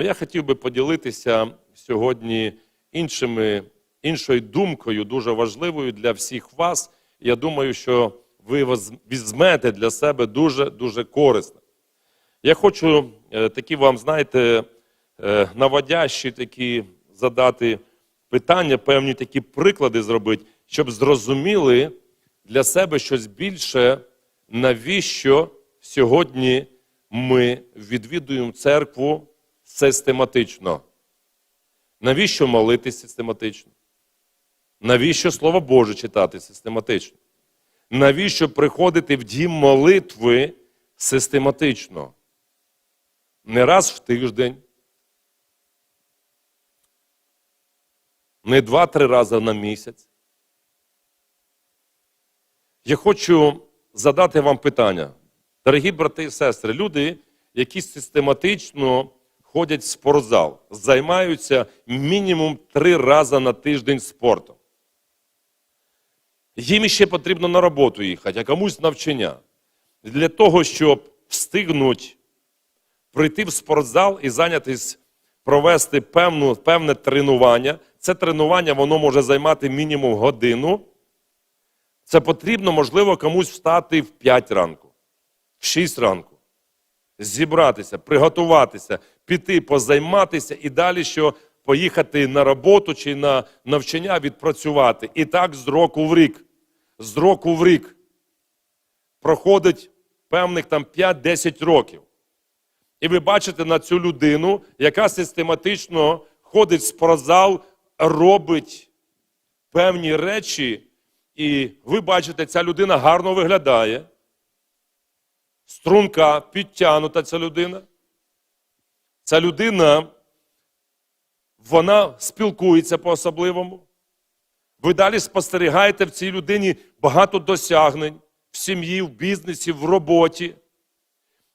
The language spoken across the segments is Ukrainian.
Я хотів би поділитися сьогодні іншими, іншою думкою, дуже важливою для всіх вас. Я думаю, що ви візьмете для себе дуже дуже корисне. Я хочу е, такі вам, знаєте, е, наводящі такі задати питання, певні такі приклади зробити, щоб зрозуміли для себе щось більше, навіщо сьогодні ми відвідуємо церкву систематично. Навіщо молитись систематично? Навіщо Слово Боже читати систематично? Навіщо приходити в дім молитви систематично? Не раз в тиждень, не два-три рази на місяць. Я хочу задати вам питання, дорогі брати і сестри, люди, які систематично ходять в спортзал, займаються мінімум три рази на тиждень спортом. Їм ще потрібно на роботу їхати, а комусь навчання. Для того, щоб встигнути прийти в спортзал і зайнятися, провести певну, певне тренування. Це тренування воно може займати мінімум годину. Це потрібно, можливо, комусь встати в 5 ранку, в 6 ранку, зібратися, приготуватися, піти, позайматися і далі, що поїхати на роботу чи на навчання відпрацювати. І так з року в рік. З року в рік проходить певних там 5-10 років. І ви бачите на цю людину, яка систематично ходить в спортзал, робить певні речі, і ви бачите, ця людина гарно виглядає. Струнка, підтягнута ця людина. Ця людина, вона спілкується по-особливому. Ви далі спостерігаєте в цій людині багато досягнень в сім'ї, в бізнесі, в роботі.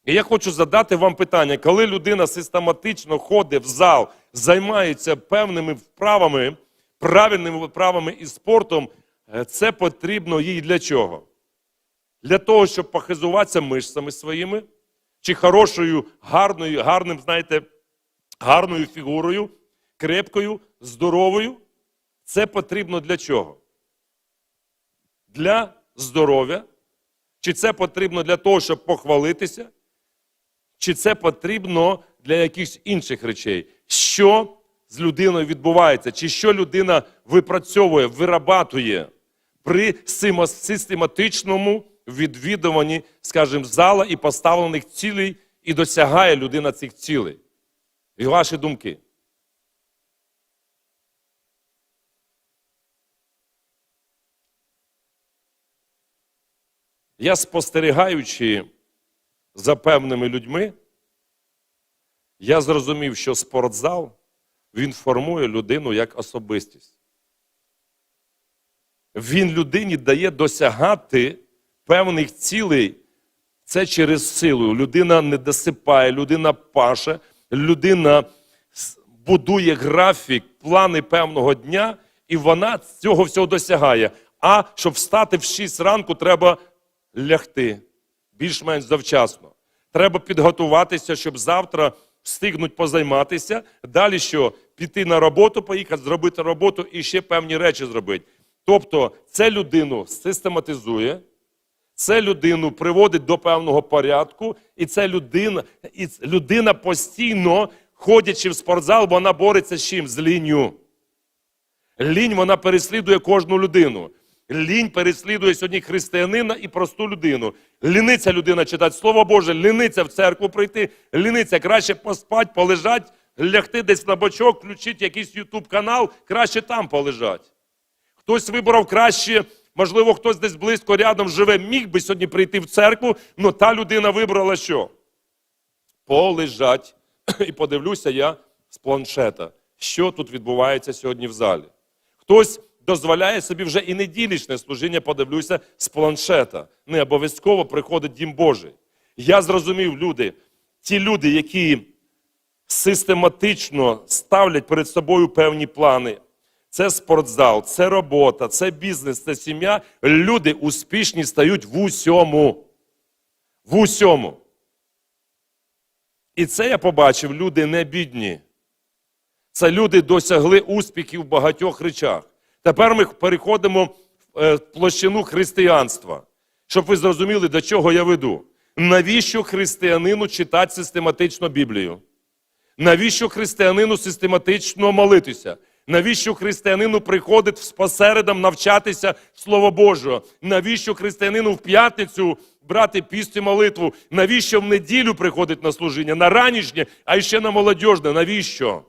І я хочу задати вам питання, коли людина систематично ходить в зал, займається певними вправами, правильними вправами і спортом, е, це потрібно їй для чого? Для того, щоб похизуватися мишцями своїми, чи хорошою, гарною, гарним, знаєте, гарною фігурою, крепкою, здоровою. Це потрібно для чого? Для здоров'я? Чи це потрібно для того, щоб похвалитися? Чи це потрібно для якихось інших речей? Що з людиною відбувається? Чи що людина випрацьовує, вирабатує при систематичному відвідуванні, скажімо, зала і поставлених цілей, і досягає людина цих цілей? І ваші думки? Я спостерігаючи за певними людьми, я зрозумів, що спортзал він формує людину як особистість. Він людині дає досягати певних цілей. Це через силу. Людина не досипає, людина паше, людина будує графік, плани певного дня, і вона цього всього досягає. А щоб встати в 6 ранку, треба лягти більш-менш завчасно. Треба підготуватися, щоб завтра встигнуть позайматися. Далі що? Піти на роботу, поїхати, зробити роботу і ще певні речі зробити. Тобто, це людину систематизує, це людину приводить до певного порядку, і це людина, і людина постійно, ходячи в спортзал, вона бореться з чим? З лінню. Лінь вона переслідує кожну людину. Лінь переслідує сьогодні християнина і просту людину. Ліниться людина читати Слово Боже, ліниться в церкву прийти, ліниться краще поспати, полежать, лягти десь на бочок, включити якийсь ютуб канал, краще там полежать. Хтось вибрав краще, можливо, хтось десь близько рядом живе, міг би сьогодні прийти в церкву, але та людина вибрала що? Полежать. І подивлюся я з планшета, що тут відбувається сьогодні в залі. Хтось дозволяє собі вже і неділічне служіння, подивлюся з планшета. Не обов'язково приходить Дім Божий. Я зрозумів, люди, ті люди, які систематично ставлять перед собою певні плани. Це спортзал, це робота, це бізнес, це сім'я. Люди успішні стають в усьому. В усьому. І це я побачив, люди не бідні. Це люди досягли успіхів в багатьох речах. Тепер ми переходимо в е, площину християнства, щоб ви зрозуміли, до чого я веду. Навіщо християнину читати систематично Біблію? Навіщо християнину систематично молитися? Навіщо християнину приходить посередам навчатися Слова Божого? Навіщо християнину в п'ятницю брати піст і молитву? Навіщо в неділю приходить на служіння? На ранішнє, а ще на молодіжне? Навіщо?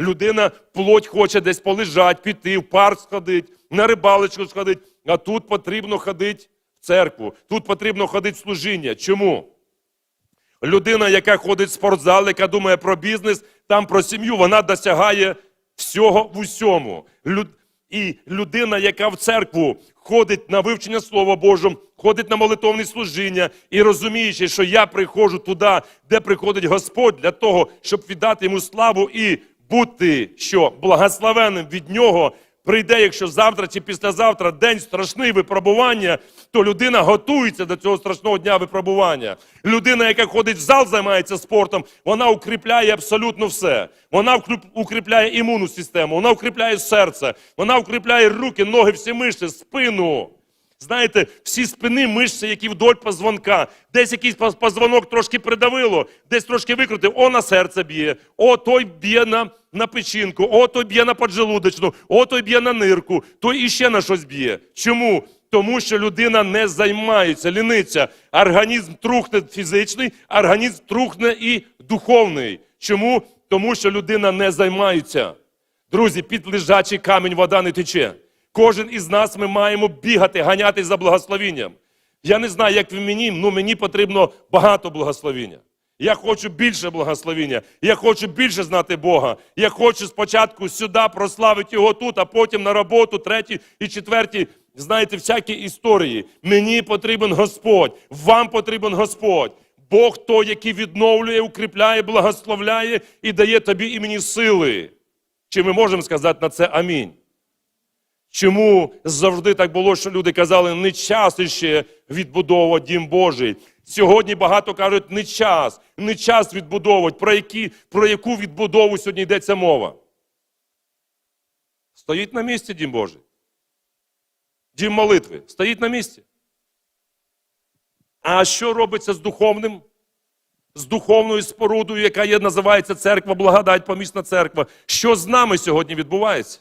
Людина плоть хоче десь полежать, піти, в парк сходити, на рибалочку сходити, а тут потрібно ходити в церкву, тут потрібно ходити в служіння. Чому? Людина, яка ходить в спортзал, яка думає про бізнес, там про сім'ю, вона досягає всього в усьому. Люд... І людина, яка в церкву ходить на вивчення Слова Божого, ходить на молитовне служіння і розуміючи, що я приходжу туди, де приходить Господь, для того, щоб віддати йому славу і бути що благословенним від нього. Прийде, якщо завтра чи післязавтра день страшний випробування, то людина готується до цього страшного дня випробування. Людина, яка ходить в зал, займається спортом, вона укріпляє абсолютно все. Вона укріпляє імунну систему, вона укріпляє серце, вона укріпляє руки, ноги, всі мишці, спину. Знаєте, всі спини мишці, які вдоль позвонка, десь якийсь позвонок трошки придавило, десь трошки викрутив, о на серце б'є, о той б'є на, на печінку, о той б'є на поджелудочну, о той б'є на нирку, той іще на щось б'є. Чому? Тому що людина не займається, ліниться. Організм трухне фізичний, організм трухне і духовний. Чому? Тому що людина не займається. Друзі, під лежачий камінь вода не тече. Кожен із нас ми маємо бігати, ганятись за благословінням. Я не знаю, як ви мені, але мені потрібно багато благословіння. Я хочу більше благословіння. Я хочу більше знати Бога. Я хочу спочатку сюди прославити його тут, а потім на роботу, третій і четвертій. Знаєте, всякі історії. Мені потрібен Господь, вам потрібен Господь. Бог той, який відновлює, укріпляє, благословляє і дає тобі і мені сили. Чи ми можемо сказати на це амінь? Чому завжди так було, що люди казали, не час іще відбудовувати дім Божий. Сьогодні багато кажуть, не час, не час відбудовувати. Про, які, про яку відбудову сьогодні йдеться мова? Стоїть на місці дім Божий. Дім молитви. Стоїть на місці. А що робиться з духовним? З духовною спорудою, яка є, називається церква, благодать, помісна церква. Що з нами сьогодні відбувається?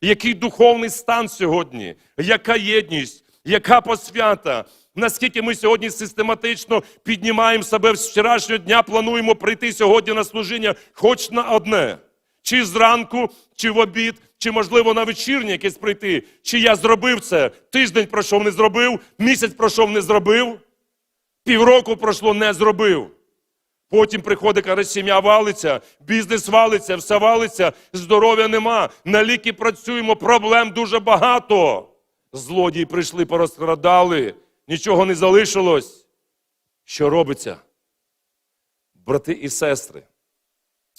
Який духовний стан сьогодні? Яка єдність? Яка посвята? Наскільки ми сьогодні систематично піднімаємо себе з вчорашнього дня, плануємо прийти сьогодні на служіння хоч на одне. Чи зранку, чи в обід, чи, можливо, на вечірнє якесь прийти. Чи я зробив це? Тиждень пройшов, не зробив, місяць пройшов, не зробив, півроку пройшло, не зробив. Потім приходить, каже, сім'я валиться, бізнес валиться, все валиться, здоров'я нема. На ліки працюємо, проблем дуже багато. Злодії прийшли, порозкрадали, нічого не залишилось. Що робиться? Брати і сестри,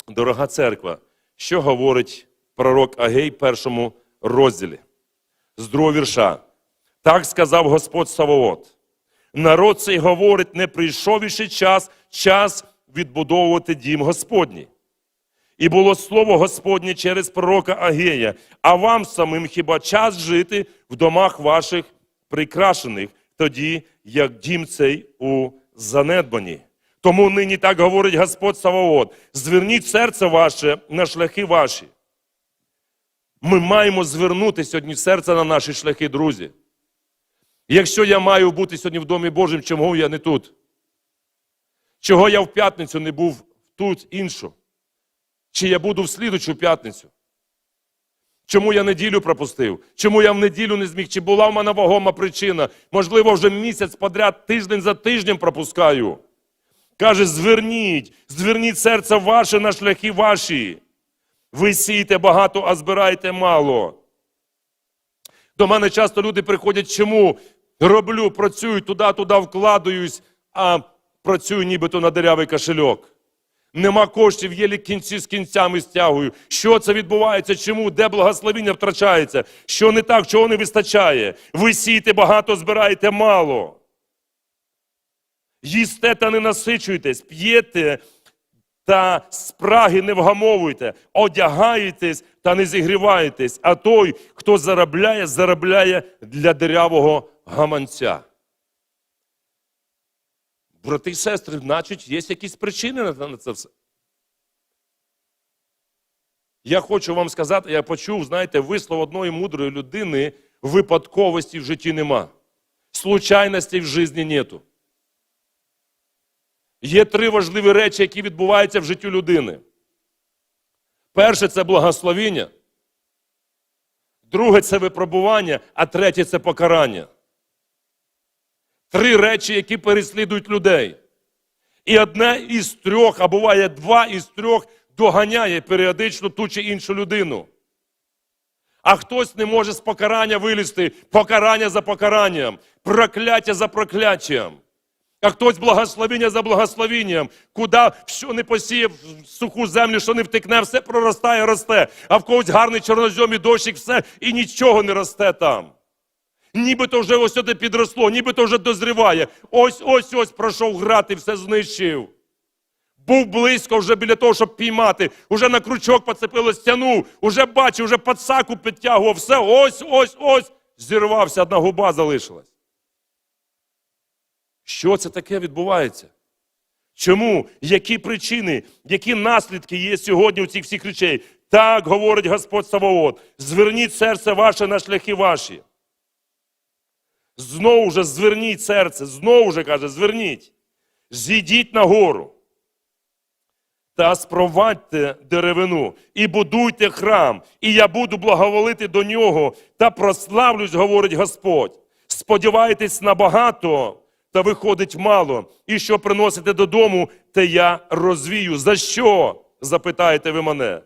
дорога церква, що говорить пророк Агей в першому розділі з другого вірша? Так сказав Господь Савоот. Народ цей говорить, не прийшов іще час, час відбудовувати дім Господній. І було слово Господнє через пророка Агея, а вам самим хіба час жити в домах ваших прикрашених, тоді, як дім цей у занедбанні. Тому нині так говорить Господь Саваот, зверніть серце ваше на шляхи ваші. Ми маємо звернути сьогодні серце на наші шляхи, друзі. Якщо я маю бути сьогодні в Домі Божим, чому я не тут? Чого я в п'ятницю не був тут іншу? Чи я буду в слідучу п'ятницю? Чому я неділю пропустив? Чому я в неділю не зміг? Чи була в мене вагома причина? Можливо, вже місяць подряд, тиждень за тижнем пропускаю. Каже, зверніть, зверніть серце ваше на шляхи ваші. Ви сієте багато, а збираєте мало. До мене часто люди приходять, чому роблю, працюю, туди-туди вкладаюсь, а працюю нібито на дерявий кошельок. Нема коштів, єлі кінці з кінцями стягую. Що це відбувається? Чому? Де благословіння втрачається? Що не так, чого не вистачає? Ви сієте багато, збираєте мало. Їсте та не насичуйтесь, п'єте та спраги не вгамовуйте, одягаєтесь та не зігріваєтесь, а той, хто заробляє, заробляє для дирявого гаманця. Брати і сестри, значить, є якісь причини на- це все. Я хочу вам сказати, я почув, знаєте, вислов одної мудрої людини, випадковості в житті нема. Случайностей в житті нету. Є три важливі речі, які відбуваються в житті людини. Перше це благословіння. Друге це випробування, а третє це покарання. Три речі, які переслідують людей. І одне із трьох, а буває два із трьох, доганяє періодично ту чи іншу людину. А хтось не може з покарання вилізти, покарання за покаранням, прокляття за прокляттям. А хтось благословіння за благословінням, куди що не посіяв суху землю, що не втекне, все проростає, росте. А в когось гарний чорнозьом і дощик, все, і нічого не росте там. Нібито вже ось це підросло, нібито вже дозріває. Ось ось ось пройшов град і все знищив. Був близько вже біля того, щоб піймати. Уже на крючок поцепило стягнув, уже бачив, вже пацаку підтягував. Все, ось, ось, ось. Зірвався, одна губа залишилась. Що це таке відбувається? Чому? Які причини, які наслідки є сьогодні у цих всіх речей? Так говорить Господь Саваот. Зверніть серце ваше на шляхи ваші. Знову же зверніть серце, знову же каже, зверніть. Зійдіть на гору та спровадьте деревину і будуйте храм, і я буду благоволити до нього та прославлюсь, говорить Господь. Сподівайтесь на багато, та виходить мало. І що приносите додому, те я розвію. За що? запитаєте ви мене.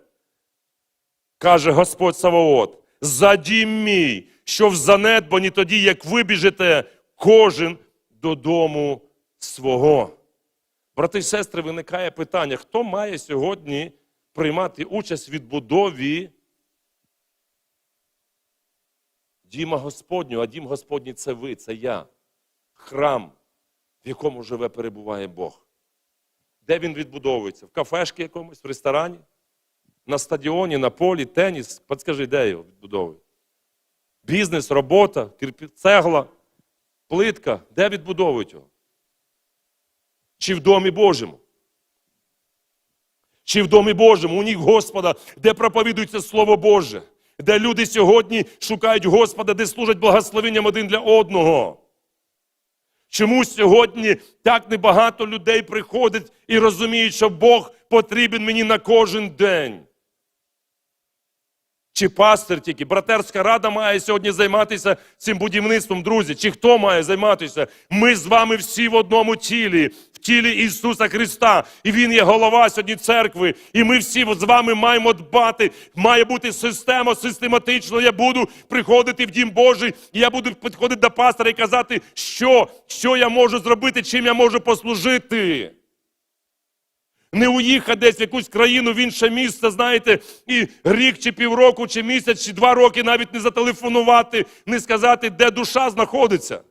Каже Господь Саваот, за дім мій, що в занедбані тоді, як вибіжете, кожен додому свого. Брати і сестри, виникає питання, хто має сьогодні приймати участь в відбудові діма Господнього, а дім Господній це ви, це я, храм, в якому живе, перебуває Бог. Де він відбудовується? В кафешки якомусь, в ресторані, на стадіоні, на полі, теніс. Подскажи, де його відбудовують? Бізнес, робота, цегла, плитка. Де відбудовують його? Чи в домі Божому? Чи в домі Божому, у них Господа, де проповідується Слово Боже, де люди сьогодні шукають Господа, де служать благословенням один для одного. Чому сьогодні так небагато людей приходить і розуміють, що Бог потрібен мені на кожен день? Чи пастир тільки? Братерська рада має сьогодні займатися цим будівництвом, друзі. Чи хто має займатися? Ми з вами всі в одному тілі, в тілі Ісуса Христа. І Він є голова сьогодні церкви. І ми всі з вами маємо дбати. Має бути система систематично. Я буду приходити в Дім Божий, і я буду підходити до пастора і казати, що, що я можу зробити, чим я можу послужити. Не уїхати десь в якусь країну, в інше місце, знаєте, і рік чи півроку, чи місяць, чи два роки навіть не зателефонувати, не сказати, де душа знаходиться.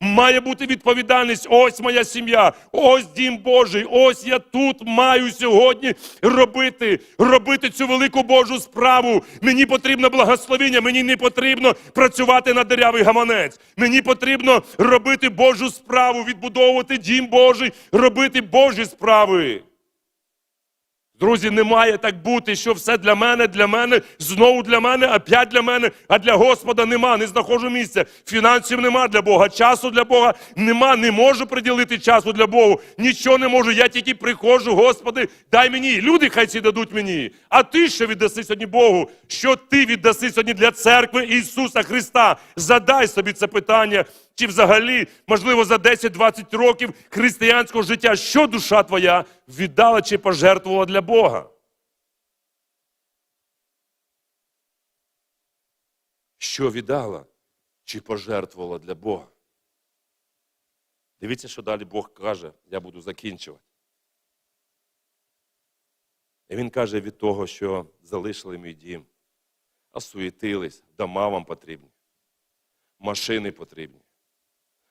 Має бути відповідальність. Ось моя сім'я, ось дім Божий, ось я тут маю сьогодні робити, робити цю велику Божу справу. Мені потрібно благословіння, мені не потрібно працювати на дерявий гаманець. Мені потрібно робити Божу справу, відбудовувати дім Божий, робити Божі справи. Друзі, не має так бути, що все для мене, для мене, знову для мене, опять для мене, а для Господа нема, не знаходжу місця. Фінансів нема для Бога, часу для Бога нема, не можу приділити часу для Бога. Нічого не можу. Я тільки приходжу, Господи, дай мені. Люди хай ці дадуть мені. А ти що віддаси сьогодні Богу? Що ти віддаси сьогодні для церкви Ісуса Христа? Задай собі це питання. Чи взагалі, можливо, за 10-20 років християнського життя, що душа твоя віддала чи пожертвувала для Бога? Що віддала чи пожертвувала для Бога? Дивіться, що далі Бог каже, я буду закінчувати. І він каже від того, що залишили мій дім, осуєтились, дома вам потрібні, машини потрібні,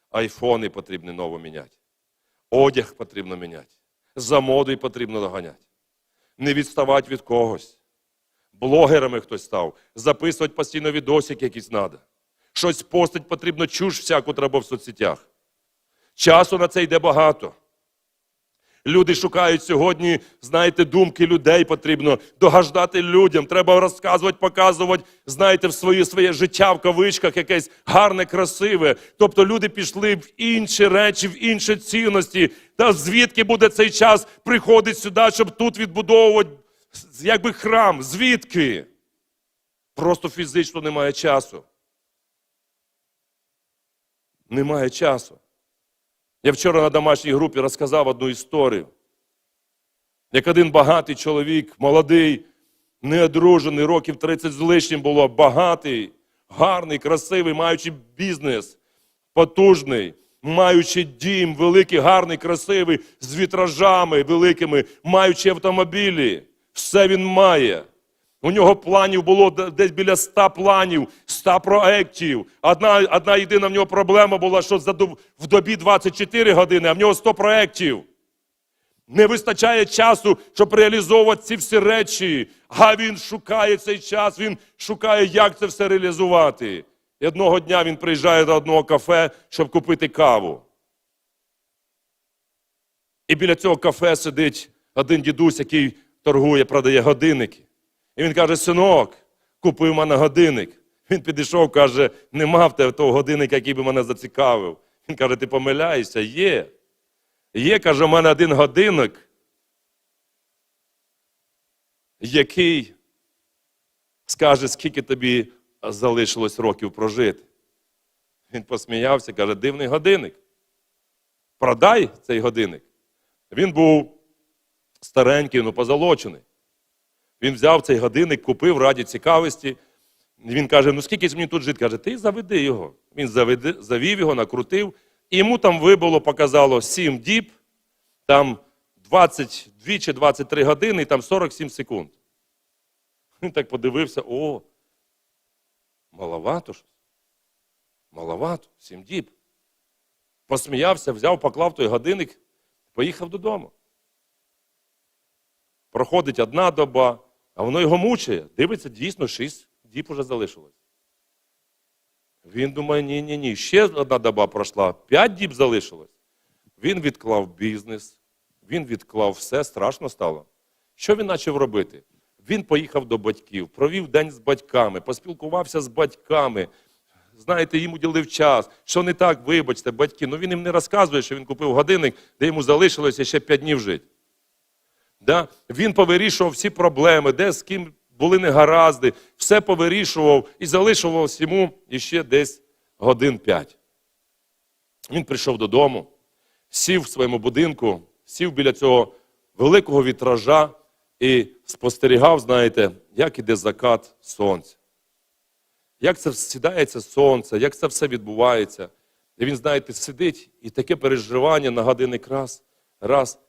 Айфони потрібно ново міняти. Одяг потрібно міняти. За модою потрібно доганяти. Не відставати від когось. Блогерами хтось став. Записувати постійно відосики якісь треба. Щось постить потрібно, чуж всяку треба в соцсетях. Часу на це йде багато. Люди шукають сьогодні, знаєте, думки людей потрібно догаждати людям. Треба розказувати, показувати, знаєте, в своє, своє життя в кавичках якесь гарне, красиве. Тобто люди пішли в інші речі, в інші цінності. Та звідки буде цей час приходить сюди, щоб тут відбудовувати якби храм? Звідки? Просто фізично немає часу. Немає часу. Я вчора на домашній групі розказав одну історію. Як один багатий чоловік, молодий, неодружений, років 30 з лишнім було, багатий, гарний, красивий, маючи бізнес, потужний, маючи дім, великий, гарний, красивий, з вітражами великими, маючи автомобілі. Все він має. У нього планів було десь біля ста планів, ста проєктів. Одна, одна єдина в нього проблема була, що в добі 24 години, а в нього 100 проєктів. Не вистачає часу, щоб реалізовувати ці всі речі. А він шукає цей час, він шукає, як це все реалізувати. І одного дня він приїжджає до одного кафе, щоб купити каву. І біля цього кафе сидить один дідусь, який торгує, продає годинники. І він каже: синок, купив мене годинник. Він підійшов, каже, нема в тебе того годинника, який би мене зацікавив. Він каже, ти помиляєшся? Є. Є, каже, у мене один годинник, який скаже, скільки тобі залишилось років прожити. Він посміявся, каже, дивний годинник. Продай цей годинник. Він був старенький, ну позолочений. Він взяв цей годинник, купив раді цікавості. Він каже: ну скільки мені тут жити? Каже, ти заведи його. Він заведи, завів його, накрутив, і йому там вибило, показало 7 діб, там 22 чи 23 години, і там 47 секунд. Він так подивився: о, маловато ж. Маловато, 7 діб. Посміявся, взяв, поклав той годинник, поїхав додому. Проходить одна доба, а воно його мучає. Дивиться, дійсно, шість діб уже залишилось. Він думає, ні, ні. Ще одна доба пройшла, п'ять діб залишилось. Він відклав бізнес, він відклав все, страшно стало. Що він почав робити? Він поїхав до батьків, провів день з батьками, поспілкувався з батьками. Знаєте, їм уділив час. Що не так, вибачте, батьки. Ну він їм не розказує, що він купив годинник, де йому залишилося ще п'ять днів жити. Да? Він повирішував всі проблеми, де з ким були негаразди, все повирішував і залишилось йому іще десь годин п'ять. Він прийшов додому, сів в своєму будинку, сів біля цього великого вітража і спостерігав, знаєте, як іде закат сонця. Як це сідається сонце, як це все відбувається. І він, знаєте, сидить, і таке переживання на годинник раз, раз,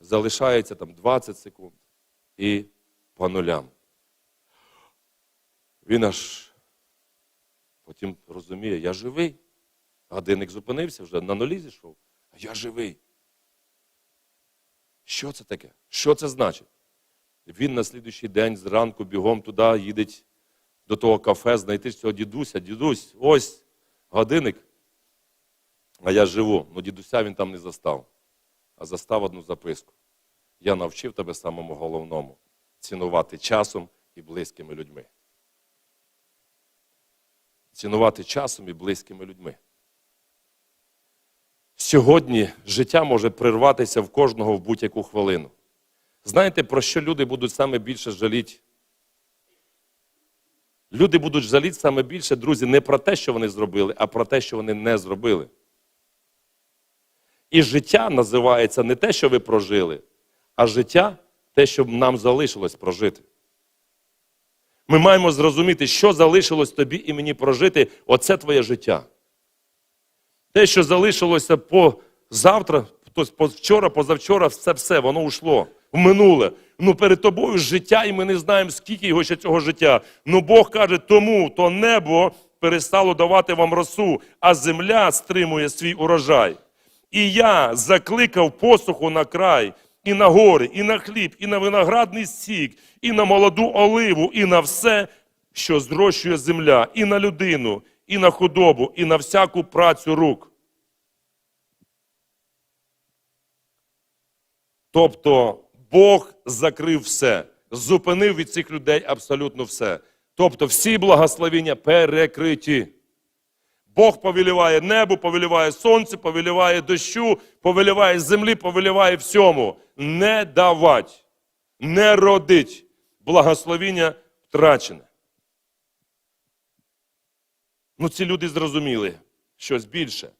залишається там 20 секунд і по нулям. Він аж потім розуміє, я живий. Годинник зупинився вже, на нулі зійшов, а я живий. Що це таке? Що це значить? Він на слідуючий день зранку бігом туди їде до того кафе, знайти цього дідуся. Дідусь, ось годинник. А я живу. Ну, дідуся він там не застав, а застав одну записку. Я навчив тебе самому головному цінувати часом і близькими людьми. Цінувати часом і близькими людьми. Сьогодні життя може прерватися в кожного в будь-яку хвилину. Знаєте, про що люди будуть саме більше жаліти? Люди будуть жаліти саме більше, друзі, не про те, що вони зробили, а про те, що вони не зробили. І життя називається не те, що ви прожили, а життя те, що нам залишилось прожити. Ми маємо зрозуміти, що залишилось тобі і мені прожити, оце твоє життя. Те, що залишилося по завтра, тобто вчора, позавчора, все все, воно ушло в минуле. Ну перед тобою життя, і ми не знаємо, скільки його ще цього життя. Ну Бог каже, тому то небо перестало давати вам росу, а земля стримує свій урожай. І я закликав посуху на край, і на гори, і на хліб, і на виноградний сік, і на молоду оливу, і на все, що зрощує земля, і на людину, і на худобу, і на всяку працю рук. Тобто Бог закрив все, зупинив від цих людей абсолютно все. Тобто всі благословення перекриті. Бог повеліває небу, повеліває сонце, повеліває дощу, повеліває землі, повеліває всьому. Не давать, не родить. Благословіння втрачене. Ну, ці люди зрозуміли щось більше.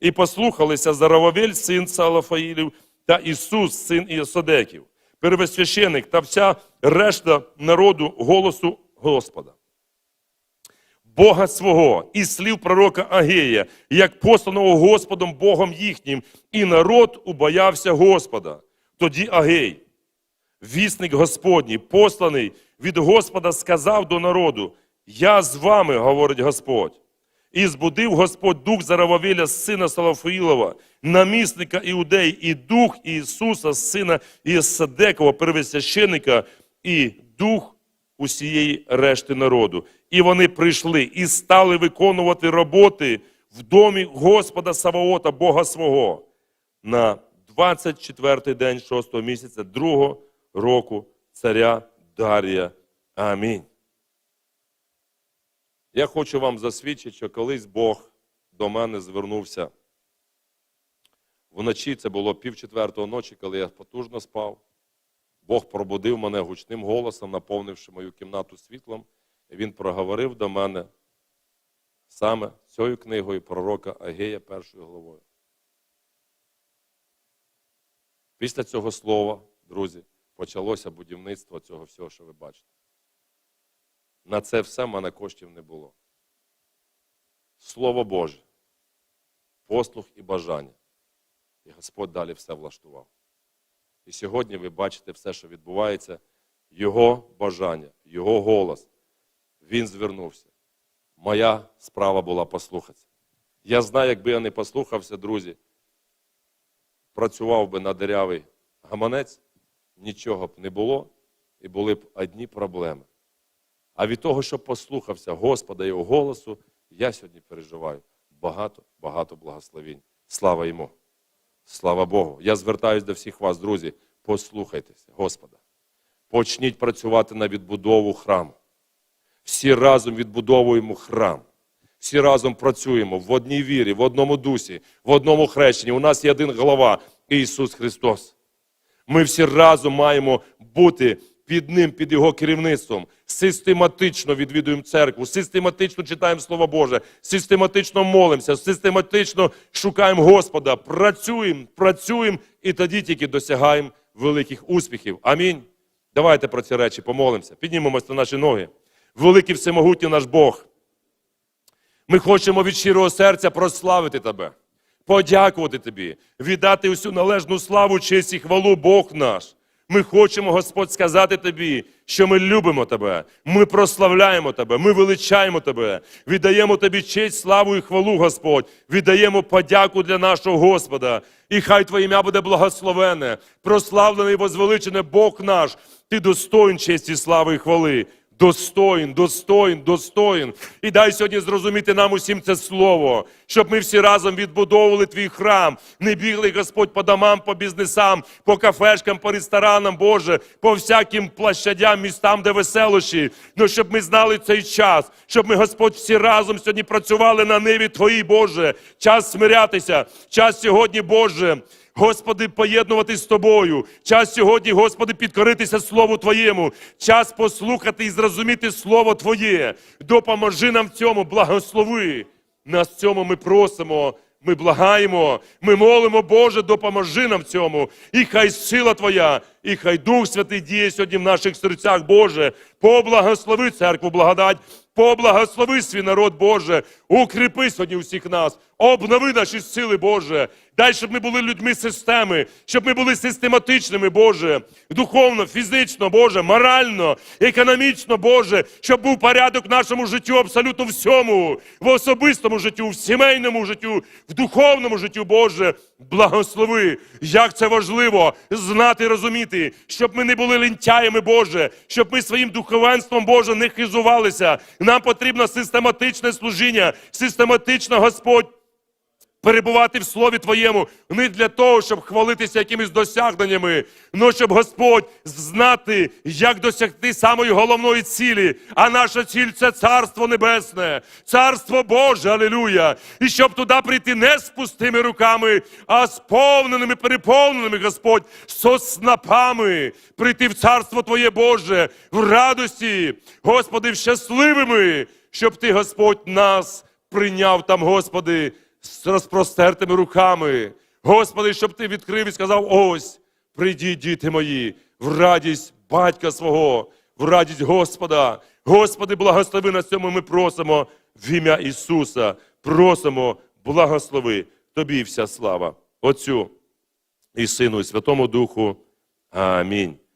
І послухалися Зарававель, син Салафаїлів, та Ісус, син Іосадеків, первосвященик та вся решта народу голосу Господа. Бога свого і слів пророка Агея, як посланого Господом Богом їхнім, і народ убоявся Господа. Тоді Агей, вісник Господній, посланий від Господа, сказав до народу: Я з вами, говорить Господь. І збудив Господь дух Зарававеля, сина Салафаїлова, намісника Іудеї, і дух Ісуса, сина Єсадекова, первосвященика, і дух усієї решти народу. І вони прийшли і стали виконувати роботи в домі Господа Саваота, Бога свого, на 24-й день 6-го місяця, другого року царя Дарія. Амінь. Я хочу вам засвідчити, що колись Бог до мене звернувся. Вночі це було пів четвертого ночі, коли я потужно спав. Бог пробудив мене гучним голосом, наповнивши мою кімнату світлом. Він проговорив до мене саме цією книгою пророка Агея першою главою. Після цього слова, друзі, почалося будівництво цього всього, що ви бачите. На це все в мене коштів не було. Слово Боже, послух і бажання. І Господь далі все влаштував. І сьогодні ви бачите все, що відбувається, Його бажання, Його голос. Він звернувся. Моя справа була послухатися. Я знаю, якби я не послухався, друзі, працював би на дерявий гаманець, нічого б не було, і були б одні проблеми. А від того, що послухався Господа Його голосу, я сьогодні переживаю багато, багато благословінь. Слава йому! Слава Богу! Я звертаюся до всіх вас, друзі, послухайтеся, Господа. Почніть працювати на відбудову храму. Всі разом відбудовуємо храм. Всі разом працюємо в одній вірі, в одному дусі, в одному хрещенні. У нас є один голова Ісус Христос. Ми всі разом маємо бути під Ним, під Його керівництвом. Систематично відвідуємо церкву, систематично читаємо Слово Боже, систематично молимося, систематично шукаємо Господа, працюємо, працюємо і тоді тільки досягаємо великих успіхів. Амінь. Давайте про ці речі помолимося. Піднімемося на наші ноги. Великий всемогутній наш Бог. Ми хочемо від щирого серця прославити Тебе, подякувати Тобі, віддати усю належну славу, честь і хвалу Бог наш. Ми хочемо, Господь, сказати Тобі, що ми любимо Тебе, ми прославляємо Тебе, ми величаємо Тебе, віддаємо Тобі честь, славу і хвалу, Господь, віддаємо подяку для нашого Господа. І хай Твоє ім'я буде благословене, прославлений і возвеличене Бог наш, Ти достоїн честі, слави і хвали. Достоїн, достоїн, достоїн. І дай сьогодні зрозуміти нам усім це слово, щоб ми всі разом відбудовували твій храм, не бігли, Господь, по домам, по бізнесам, по кафешкам, по ресторанам, Боже, по всяким площадям, містам, де веселощі. Ну, щоб ми знали цей час, щоб ми, Господь, всі разом сьогодні працювали на ниві Твоїй, Боже. Час смирятися, час сьогодні, Боже. Господи, поєднуватись з тобою. Час сьогодні, Господи, підкоритися Слову Твоєму. Час послухати і зрозуміти Слово Твоє. Допоможи нам в цьому, благослови. Нас в цьому ми просимо. Ми благаємо, ми молимо, Боже, допоможи нам в цьому. І хай сила Твоя, і хай Дух Святий діє сьогодні в наших серцях, Боже. Поблагослови церкву, благодать, Поблагослови свій народ, Боже, укріпи сьогодні усіх нас, обнови наші сили, Боже. Дай, щоб ми були людьми системи, щоб ми були систематичними, Боже, духовно, фізично, Боже, морально, економічно, Боже, щоб був порядок в нашому життю, абсолютно всьому, в особистому життю, в сімейному життю, в духовному життю, Боже. Благослови, як це важливо знати, розуміти, щоб ми не були лентяями, Боже, щоб ми своїм духовенством, Боже, не хизувалися. Нам потрібно систематичне служіння, систематично, Господь, перебувати в Слові Твоєму не для того, щоб хвалитися якимись досягненнями, але щоб Господь знати, як досягти самої головної цілі. А наша ціль це Царство Небесне, Царство Боже, Алілуя. І щоб туди прийти не з пустими руками, а з повненими, переповненими, Господь, соснапами, прийти в Царство Твоє Боже, в радості, Господи, в щасливими, щоб Ти, Господь, нас прийняв там, Господи з розпростертими руками. Господи, щоб ти відкрив і сказав: ось, прийдіть, діти мої, в радість батька свого, в радість Господа. Господи, благослови на цьому ми просимо в ім'я Ісуса. Просимо, благослови Тобі вся слава, Отцю і Сину, і Святому Духу. Амінь.